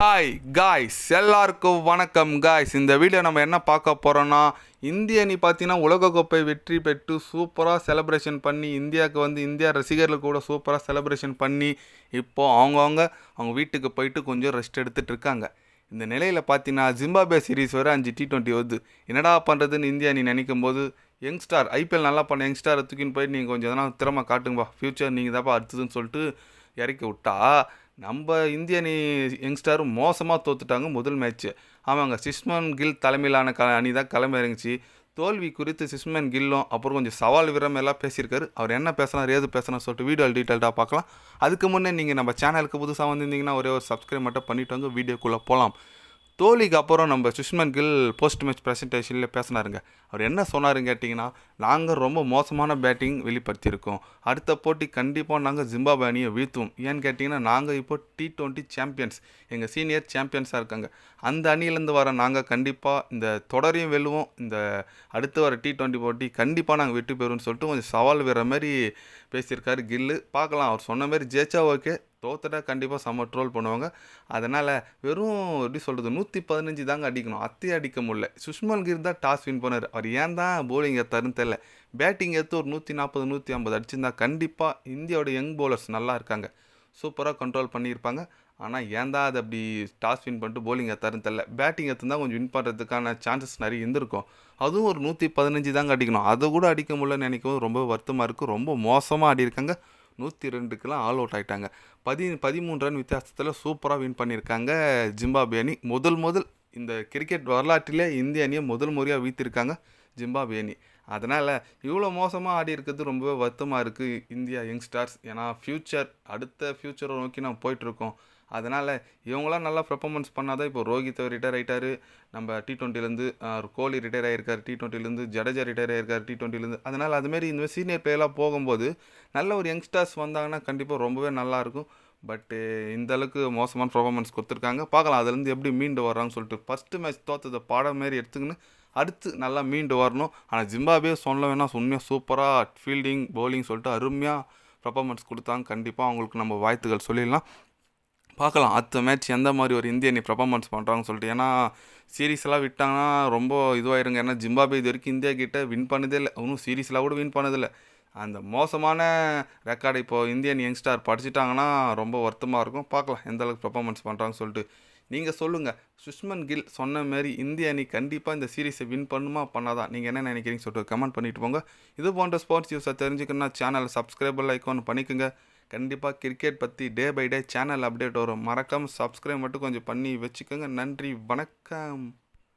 Hi guys எல்லாருக்கும் வணக்கம் guys இந்த வீடியோ நம்ம என்ன பார்க்க போகிறோன்னா இந்திய அணி பார்த்தீங்கன்னா உலகக்கோப்பை வெற்றி பெற்று சூப்பராக செலப்ரேஷன் பண்ணி இந்தியாவுக்கு வந்து இந்தியா ரசிகர்கள் கூட சூப்பராக செலப்ரேஷன் பண்ணி இப்போது அவங்கவுங்க அவங்க வீட்டுக்கு போயிட்டு கொஞ்சம் ரெஸ்ட் எடுத்துகிட்டு இருக்காங்க. இந்த நிலையில் பார்த்தீங்கன்னா ஜிம்பாபே சீரிஸ் வர அஞ்சு டி டுவெண்ட்டி வருது. என்னடா பண்ணுறதுன்னு இந்தியா நீ நினைக்கும் போது யங்ஸ்டார் ஐபிஎல் நல்லா பண்ண யங்ஸ்டாரை தூக்கின்னு போயிட்டு நீங்கள் கொஞ்சம் எதனா திறமை காட்டுங்கப்பா. ஃப்யூச்சர் நீங்கள் தான்ப்பா அடுத்ததுன்னு சொல்லிட்டு இறக்கி விட்டா நம்ம இந்திய அணி யங்ஸ்டர் மோசமாக தோத்துட்டாங்க முதல் மேட்ச்சு ஆமாங்க சிஸ்மன் கில் தலைமையிலான க அணி தான் கிளம்பி இறங்கிச்சு. தோல்வி குறித்து சிஸ்மன் கில்லும் அப்புறம் கொஞ்சம் சவால் வீரம் எல்லாம் பேசியிருக்காரு. அவர் என்ன பேசினார் ஏது பேசினா சொல்லிட்டு வீடியோ டீட்டெயில்டாக பார்க்கலாம். அதுக்கு முன்னே நீங்கள் நம்ம சேனலுக்கு புதுசாக வந்திருந்தீங்கன்னா ஒரே ஒரு சப்ஸ்கிரைப் மட்டும் பண்ணிட்டு வந்து வீடியோக்குள்ளே போகலாம் தோலிக்கு அப்புறம் நம்ம சுஷ்மன் கில் போஸ்ட் மேட்ச் ப்ரெசன்டேஷனில் பேசினாருங்க. அவர் என்ன சொன்னாருன்னு கேட்டிங்கன்னா நாங்கள் ரொம்ப மோசமான பேட்டிங் வெளிப்படுத்தியிருக்கோம். அடுத்த போட்டி கண்டிப்பாக நாங்கள் ஜிம்பாபே அணியை வீழ்த்துவோம். ஏன்னு கேட்டிங்கன்னா நாங்கள் இப்போ டி டுவெண்ட்டி சாம்பியன்ஸ் எங்கள் சீனியர் சாம்பியன்ஸாக இருக்காங்க. அந்த அணியிலேருந்து வர நாங்கள் கண்டிப்பாக இந்த தொடரையும் வெல்லுவோம். இந்த அடுத்து வர டி ட்வெண்ட்டி போட்டி கண்டிப்பாக நாங்கள் வெற்றி பெறுவோம்னு சொல்லிட்டு கொஞ்சம் சவால் வேறு மாதிரி பேசியிருக்காரு கில்லு. பார்க்கலாம் அவர் சொன்ன மாதிரி ஜெயிச்சா ஓகே தோத்துட்டா கண்டிப்பாக செம்ம ட்ரோல் பண்ணுவாங்க. அதனால் வெறும் எப்படி சொல்கிறது நூற்றி பதினஞ்சு தாங்க அடிக்கணும். அத்தி அடிக்க முடியல. சுஷ்மன் கிர் தான் டாஸ் வின் பண்ணார். அவர் ஏன் தான் போலிங் ஏற்றாருன்னு தெரில பேட்டிங் எடுத்து ஒரு நூற்றி நாற்பது நூற்றி ஐம்பது அடிச்சிருந்தா கண்டிப்பாக இந்தியாவோட யங் பவுலர்ஸ் நல்லா இருக்காங்க. சூப்பராக கண்ட்ரோல் பண்ணியிருப்பாங்க. ஆனால் ஏன் தான் அது அப்படி டாஸ் வின் பண்ணிட்டு போலிங் ஏற்றாருன்னு தெரில பேட்டிங் எடுத்துருந்தா கொஞ்சம் வின் பண்ணுறதுக்கான சான்சஸ் நிறைய இருந்திருக்கும். அதுவும் ஒரு நூற்றி பதினஞ்சு தாங்க அடிக்கணும். அதை கூட அடிக்க முடியலன்னு நினைக்கவும் ரொம்ப வருத்தமாக இருக்குது ரொம்ப மோசமாக ஆடியிருக்காங்க. நூற்றி ரெண்டுக்கெலாம் ஆல் அவுட் ஆகிட்டாங்க பதி பதிமூன்று ரன் வித்தியாசத்தில் சூப்பராக வின் பண்ணியிருக்காங்க ஜிம்பாபே அணி. முதல் முதல் இந்த கிரிக்கெட் வரலாற்றிலே இந்திய அணியை முதல் முறையாக வீழ்த்திருக்காங்க ஜிம்பாபே அணி அதனால் இவ்வளோ மோசமாக ஆடி இருக்கிறது ரொம்பவே வருத்தமாக இருக்குது இந்தியா யங்ஸ்டார்ஸ். ஏன்னா ஃப்யூச்சர் அடுத்த ஃப்யூச்சரை நோக்கி நம்ம போயிட்டுருக்கோம். அதனால் இவங்களாம் நல்லா பெர்ஃபார்மன்ஸ் பண்ணால் தான் இப்போ ரோஹித் ரிட்டையர் ஆகிட்டாரு நம்ம டி டுவெண்ட்டிலேருந்து கோலி ரிட்டையர் ஆகிருக்காரு டி டுவெண்ட்டிலேருந்து ஜடேஜா ரிட்டையர் ஆகிருக்கார் டி டுவெண்ட்டிலேருந்து அதனால் அதுமாரி இந்த சீனியர் பிளேயர்லாம் போகும்போது நல்ல ஒரு யங்ஸ்டர்ஸ் வந்தாங்கன்னா கண்டிப்பாக ரொம்பவே நல்லாயிருக்கும் பட்டு uh, இந்தளவுக்கு மோசமான பர்ஃபார்மன்ஸ் கொடுத்துருக்காங்க. பார்க்கலாம் அதுலேருந்து எப்படி மீண்டு வர்றாங்கன்னு சொல்லிட்டு. ஃபஸ்ட்டு மேட்ச் தோற்றதை பாடம் மாரி எடுத்துக்கின்னு அடுத்து நல்லா மீண்டு வரணும். ஆனால் ஜிம்பாபே சொல்ல வேணால் உண்மையாக சூப்பராக ஃபீல்டிங் பவுலிங் சொல்லிட்டு அருமையாக பர்ஃபார்மன்ஸ் கொடுத்தாங்க. கண்டிப்பாக அவங்களுக்கு நம்ம வாழ்த்துக்கள் சொல்லிடலாம். பார்க்கலாம் அடுத்த மேட்ச் எந்த மாதிரி ஒரு இந்திய அணி பர்ஃபார்மன்ஸ் பண்ணுறாங்கன்னு சொல்லிட்டு. ஏன்னா சீரீஸ்லாம் விட்டாங்கன்னா ரொம்ப இதுவாயிருங்க. ஏன்னா ஜிம்பாபே இது வரைக்கும் இந்தியா கிட்டே வின் பண்ணதே இல்லை. இன்னும் சீரீஸ்லாம் கூட வின் பண்ணதில்லை. அந்த மோசமான ரெக்கார்டு இப்போது இந்தியன் யங்ஸ்டார் படிச்சுட்டாங்கன்னா ரொம்ப வருத்தமாக இருக்கும். பார்க்கலாம் எந்த அளவுக்கு பர்ஃபார்மன்ஸ் பண்ணுறாங்கன்னு சொல்லிட்டு. நீங்கள் சொல்லுங்கள் சுஷ்மன் கில் சொன்ன மாதிரி இந்திய அணி கண்டிப்பாக இந்த சீரீஸை வின் பண்ணுமா பண்ணாதான் நீங்கள் என்ன நினைக்கிறீங்க சொல்லிட்டு கமெண்ட் பண்ணிட்டு போங்க. இது போன்ற ஸ்போர்ட்ஸ் நியூஸை தெரிஞ்சுக்கணும்னா சேனலை சப்ஸ்கிரைபர் ஐக்கான் பண்ணிக்கோங்க. கண்டிப்பாக கிரிக்கெட் பற்றி day by day channel update வரும். மறக்காமல் சப்ஸ்கிரைப் மட்டும் கொஞ்சம் பண்ணி வச்சுக்கோங்க. நன்றி வணக்கம்.